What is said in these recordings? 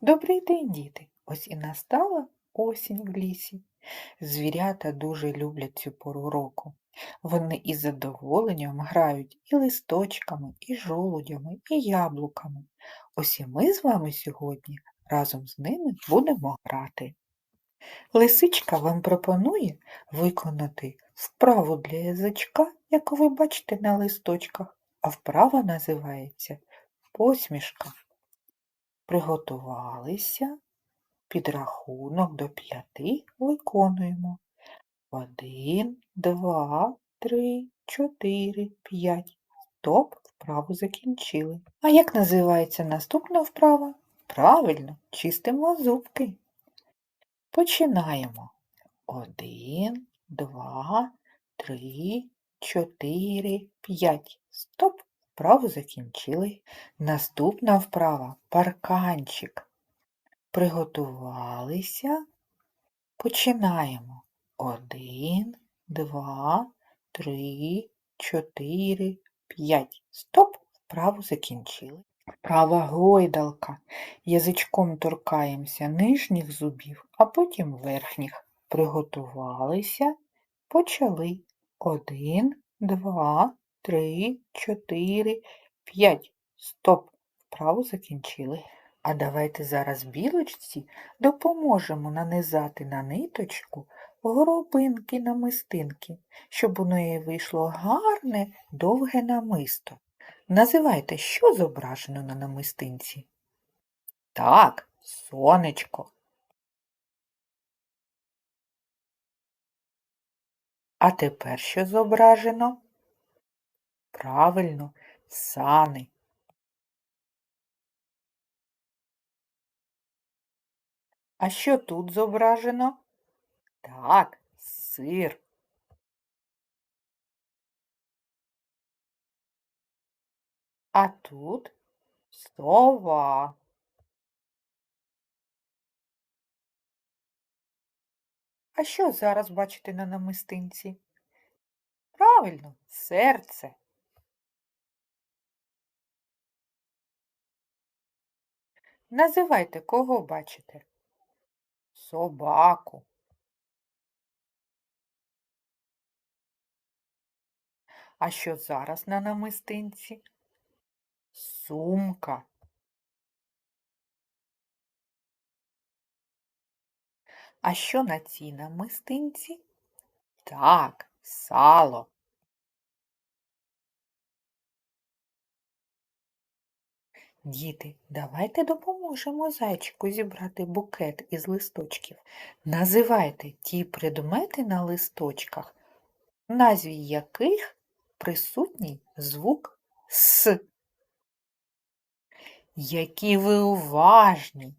Добрий день, діти! Ось і настала осінь в лісі. Звірята дуже люблять цю пору року. Вони із задоволенням грають і листочками, і жолудями, і яблуками. Ось і ми з вами сьогодні разом з ними будемо грати. Лисичка вам пропонує виконати вправу для язичка, яку ви бачите на листочках, а вправа називається посмішка. Приготувалися. Підрахунок до п'яти виконуємо. Один, два, три, чотири, п'ять. Стоп, вправу закінчили. А як називається наступна вправа? Правильно, чистимо зубки. Починаємо. Один, два, три, чотири, п'ять. Стоп, вправу закінчили. Наступна вправа парканчик. Приготувалися. Починаємо. Один, два, три, чотири, п'ять. Стоп, вправу закінчили. Права гойдалка. Язичком торкаємося нижніх зубів, а потім верхніх. Приготувалися, почали. Один, два, три, чотири, п'ять. Стоп, вправу закінчили. А давайте зараз білочці допоможемо нанизати на ниточку горобинки намистинки, щоб у неї вийшло гарне довге намисто. Називайте, що зображено на намистинці? Так, сонечко. А тепер що зображено? Правильно, сани. А що тут зображено? Так, сир. А тут сова. А що зараз бачите на намистинці? Правильно, серце. Називайте, кого бачите? Собаку. А що зараз на намистинці? Сумка. А що на цій намистинці? Так, сало. Діти, давайте допоможемо зайчику зібрати букет із листочків. Називайте ті предмети на листочках, назві яких присутній звук С. Які ви уважні!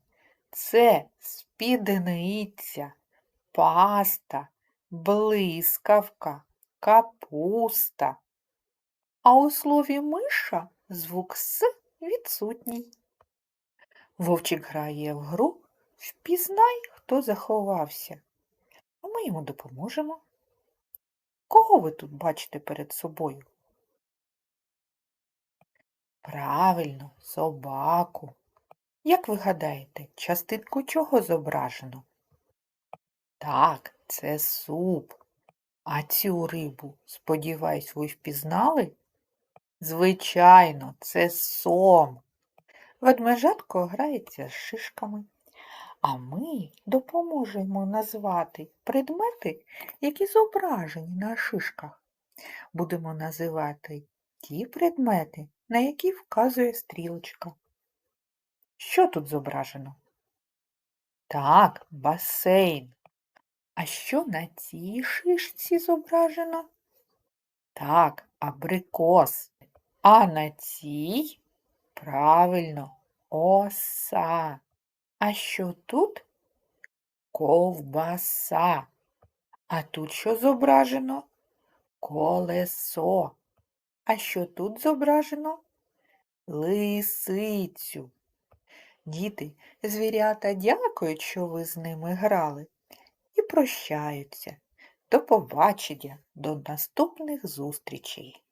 Це спідниця, паста, блискавка, капуста. А у слові миша звук С відсутній. Вовчик грає в гру, впізнай, хто заховався, а ми йому допоможемо. Кого ви тут бачите перед собою? Правильно, собаку. Як ви гадаєте, частинку чого зображено? Так, це суп. А цю рибу, сподіваюсь, ви впізнали? Звичайно, це сом. Ведмежатко грається з шишками, а ми допоможемо назвати предмети, які зображені на шишках. Будемо називати ті предмети, на які вказує стрілочка. Що тут зображено? Так, басейн. А що на цій шишці зображено? Так, абрикос. А на цій правильно оса. А що тут? Ковбаса. А тут що зображено? Колесо. А що тут зображено? Лисицю. Діти, звірята дякують, що ви з ними грали, і прощаються. До побачення, до наступних зустрічей.